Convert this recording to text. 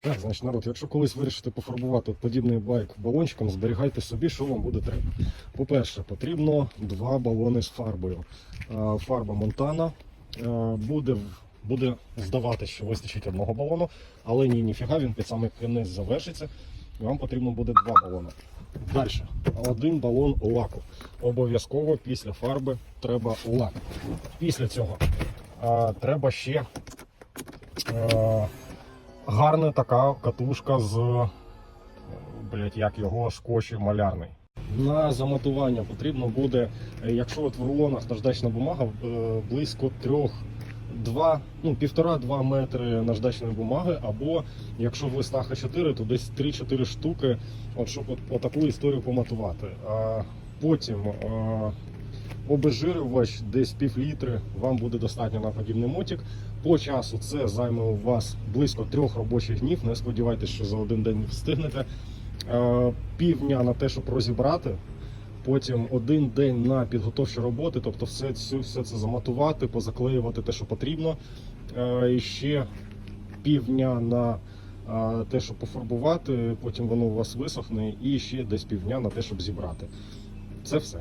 Так, значить, народ, якщо колись вирішите пофарбувати подібний байк балончиком, зберігайте собі, що вам буде треба. По-перше, потрібно два балони з фарбою. Е, Фарба Монтана е, буде, буде здавати, що вистачить одного балону, але ні, ніфіга, він під самий кінець завершиться. і Вам потрібно буде два балони. Далі, один балон лаку. Обов'язково після фарби треба лак. Після цього е, треба ще. Е, гарна така катушка з блять, як його скотч малярний. На замотування потрібно буде, е, якщо от в рулонах наждачна бумага, е, близько трьох. Два, ну, півтора-два метри наждачної бумаги, або якщо в листах А4, то десь 3-4 штуки, от, щоб от, отаку історію помотувати. А потім а, обезжирювач десь пів літри, вам буде достатньо на подібний мотик. По часу це займе у вас близько трьох робочих днів. Не сподівайтеся, що за один день встигнете. Е, Півдня на те, щоб розібрати. Потім один день на підготовчі роботи, тобто все, все, це заматувати, позаклеювати те, що потрібно. Е, І ще півдня на е, те, щоб пофарбувати, потім воно у вас висохне, і ще десь півдня на те, щоб зібрати. Це все.